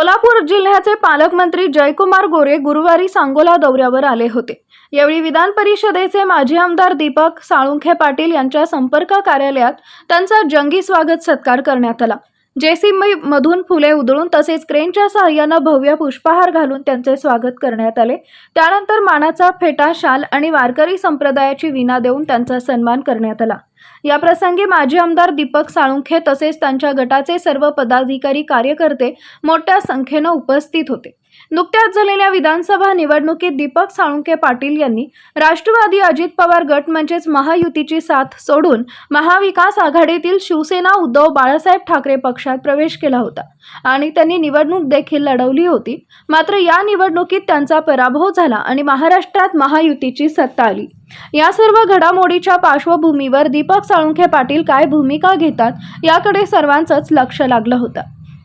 सोलापूर जिल्ह्याचे पालकमंत्री जयकुमार गोरे गुरुवारी सांगोला दौऱ्यावर आले होते. यावेळी विधान परिषदेचे माजी आमदार दीपक साळुंखे पाटील यांच्या संपर्क कार्यालयात त्यांचा जंगी स्वागत सत्कार करण्यात आला. जेसीबी मधून फुले उधळून तसेच क्रेनच्या सहाय्यानं भव्य पुष्पहार घालून त्यांचे स्वागत करण्यात आले. त्यानंतर मानाचा फेटा शाल आणि वारकरी संप्रदायाची विना देऊन त्यांचा सन्मान करण्यात आला. या प्रसंगी माजी आमदार दीपक साळुंखे तसेच त्यांच्या गटाचे सर्व पदाधिकारी कार्यकर्ते मोठ्या संख्येनं उपस्थित होते. नुकत्याच झालेल्या विधानसभा निवडणुकीत दीपक साळुंखे पाटील यांनी राष्ट्रवादी अजित पवार गट म्हणजेच महायुतीची साथ सोडून महाविकास आघाडीतील शिवसेना उद्धव बाळासाहेब ठाकरे पक्षात प्रवेश केला होता. आणि त्यांनी निवडणूक देखील लढवली होती. मात्र या निवडणुकीत त्यांचा पराभव झाला आणि महाराष्ट्रात महायुतीची सत्ता आली. या सर्व घडामोडीच्या पार्श्वभूमीवर दीपक साळुंखे पाटील काय भूमिका घेतात याकडे सर्वांचंच लक्ष लागलं होतं.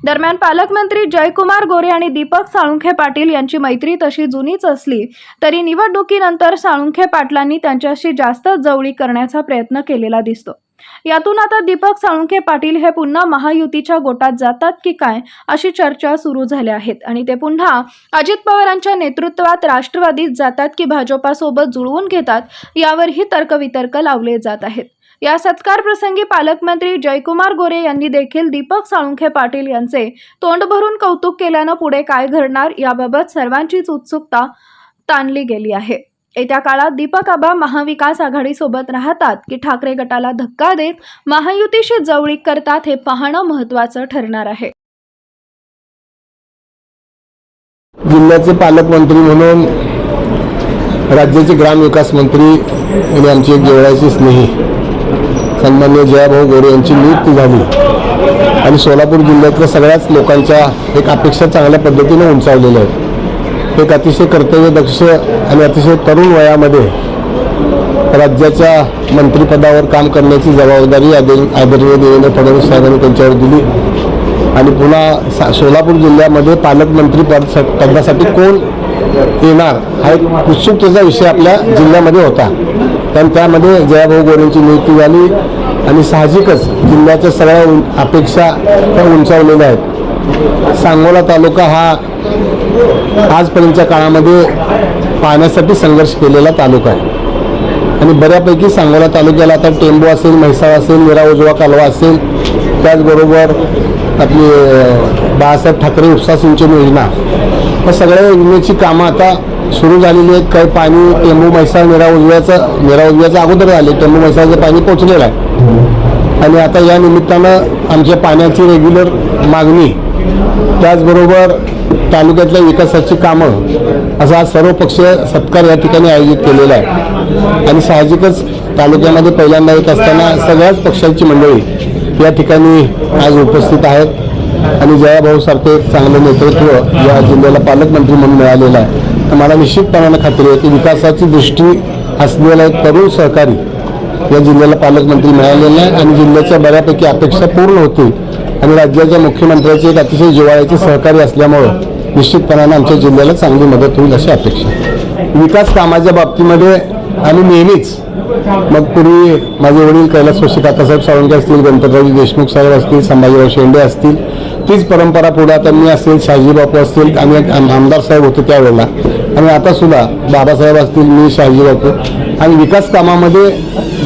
दरम्यान पालकमंत्री जयकुमार गोरे आणि दीपक साळुंखे पाटील यांची मैत्री तशी जुनीच असली तरी निवडणुकीनंतर साळुंखे पाटलांनी त्यांच्याशी जास्त जवळी करण्याचा प्रयत्न केलेला दिसतो. यातून आता दीपक साळुंखे पाटील हे पुन्हा महायुतीच्या गोटात जातात की काय अशी चर्चा सुरू झाल्या आहेत आणि ते पुन्हा अजित पवारांच्या नेतृत्वात राष्ट्रवादीत जातात की भाजपासोबत जुळवून घेतात यावरही तर्कवितर्क लावले जात आहेत. या सत्कार प्रसंगी पालकमंत्री जयकुमार गोरे यांनी देखील दीपक साळुंखे पाटील यांचे तोंड भरून कौतुक केल्यानं पुढे काय घडणार याबाबत सर्वांचीच उत्सुकता ताणली गेली आहे. येत्या काळात दीपक आबा महाविकास आघाडीसोबत राहतात की ठाकरे गटाला धक्का देत महायुतीशी जवळीक करतात हे पाहणं महत्त्वाचं ठरणार आहे. जिल्ह्याचे पालकमंत्री म्हणून राज्याचे ग्रामविकास मंत्री आणि आमचे एक स्नेही सन्मान्य जयाभाऊ गोरे यांची नियुक्ती झाली. आणि सोलापूर जिल्ह्यातल्या सगळ्याच लोकांच्या एक अपेक्षा चांगल्या पद्धतीने उंचावलेल्या आहेत. एक अतिशय कर्तव्यदक्ष आणि अतिशय तरुण वयामध्ये राज्याच्या मंत्रिपदावर काम करण्याची जबाबदारी आदर- आदरणीय देवेंद्र फडणवीस साहेबांनी त्यांच्यावर दिली. आणि पुन्हा सा सोलापूर जिल्ह्यामध्ये पालकमंत्री पद पदासाठी कोण येणार हा एक उत्सुकतेचा विषय आपल्या जिल्ह्यामध्ये होता. कारण त्यामध्ये जयाभाऊ गोरेंची नियुक्ती झाली आणि साहजिकच जिल्ह्याच्या सगळ्या उं- अपेक्षा त्या उंचावलेल्या आहेत. सांगोला तालुका हा आजपर्यंतच्या काळामध्ये पाण्यासाठी संघर्ष केलेला तालुका आहे. आणि बऱ्यापैकी सांगोला तालुक्याला आता टेंबू असेल म्हैसाळ असेल निरा उजवा कालवा असेल त्याचबरोबर आपली बाळासाहेब ठाकरे उपसा सिंचन योजना या सगळ्या योजनेची कामं आता सुरू झालेली आहेत. काही पाणी टेंबू म्हैसाळ निरा उजव्याचं निरा उजव्याचं अगोदर झाले. टेंबू म्हैसाळचं पाणी पोचलेलं आहे. आणि आता या निमित्तानं आमच्या पाण्याची रेग्युलर मागणी त्याचबरोबर तालुक्यातल्या विकासाची कामं असा हा सर्व सत्कार या ठिकाणी आयोजित केलेला आहे. आणि साहजिकच तालुक्यामध्ये पहिल्यांदा येत असताना सगळ्याच पक्षांची मंडळी या ठिकाणी आज उपस्थित आहेत. आणि जयाभाऊ सारखे एक चांगलं नेतृत्व या जिल्ह्याला पालकमंत्री म्हणून मिळालेलं आहे तर मला निश्चितपणानं खात्री आहे की विकासाची दृष्टी असलेला एक तरुण सहकारी या जिल्ह्याला पालकमंत्री मिळालेला आहे आणि जिल्ह्याच्या बऱ्यापैकी अपेक्षा पूर्ण होतील. आणि राज्याच्या मुख्यमंत्र्याचे एक अतिशय जिवाळ्याचे सहकारी असल्यामुळं निश्चितपणानं आमच्या जिल्ह्याला चांगली मदत होईल अशी अपेक्षा विकास कामाच्या बाबतीमध्ये आम्ही नेहमीच मग पूर्वी माझे वडील कैलासवासी काकासाहेब सावंगे असतील गणपतरावजी देशमुख साहेब असतील संभाजीराव शेंडे असतील तीच परंपरा पुढे आता मी असेल शहाजी बापू असतील आणि आमदार साहेब होते त्यावेळेला. आणि आता सुद्धा बाबासाहेब असतील मी शहाजी बापू. आणि विकास कामामध्ये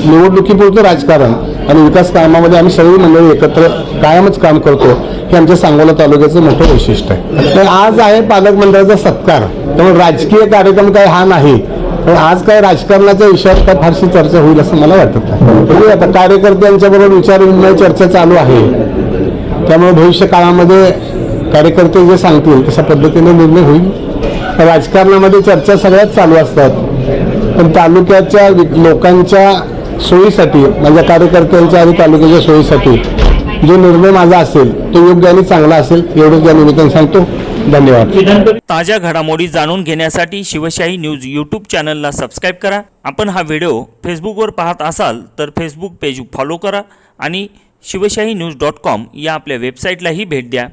निवडणुकीपुरतं राजकारण आणि विकास कामामध्ये आम्ही सगळी मंडळी एकत्र कायमच काम करतो हे आमच्या सांगोला तालुक्याचं मोठं वैशिष्ट्य आहे. तर आज आहे पालकमंडळाचा सत्कार. त्यामुळे राजकीय कार्यक्रम काय हा नाही. पण आज काय राजकारणाच्या विषयावर काय फारशी चर्चा होईल असं मला वाटत नाही. आता कार्यकर्त्यांच्या बरोबर विचारविनिमय म्हणजे चर्चा चालू आहे. त्यामुळे भविष्य काळामध्ये कार्यकर्ते जे सांगतील तशा पद्धतीने निर्णय होईल. राजकारणामध्ये चर्चा सगळ्याच चालू असतात. पण तालुक्याच्या लोकांच्या सोयीसाठी माझ्या कार्यकर्त्यांच्या आणि तालुक्याच्या सोयीसाठी जो निर्णय माझा असेल तो योग्य आणि चांगला असेल एवढंच या निमित्तानं सांगतो. धन्यवाद. ताज्या घडामोडी जाणून घेण्यासाठी शिवशाही न्यूज यूट्यूब चॅनलला सबस्क्राईब करा. आपण हा व्हिडिओ फेसबुकवर पाहत असाल तर फेसबुक पेज फॉलो करा आणि शिवशाही न्यूज डॉट कॉम या आपल्या वेबसाईटलाही भेट द्या.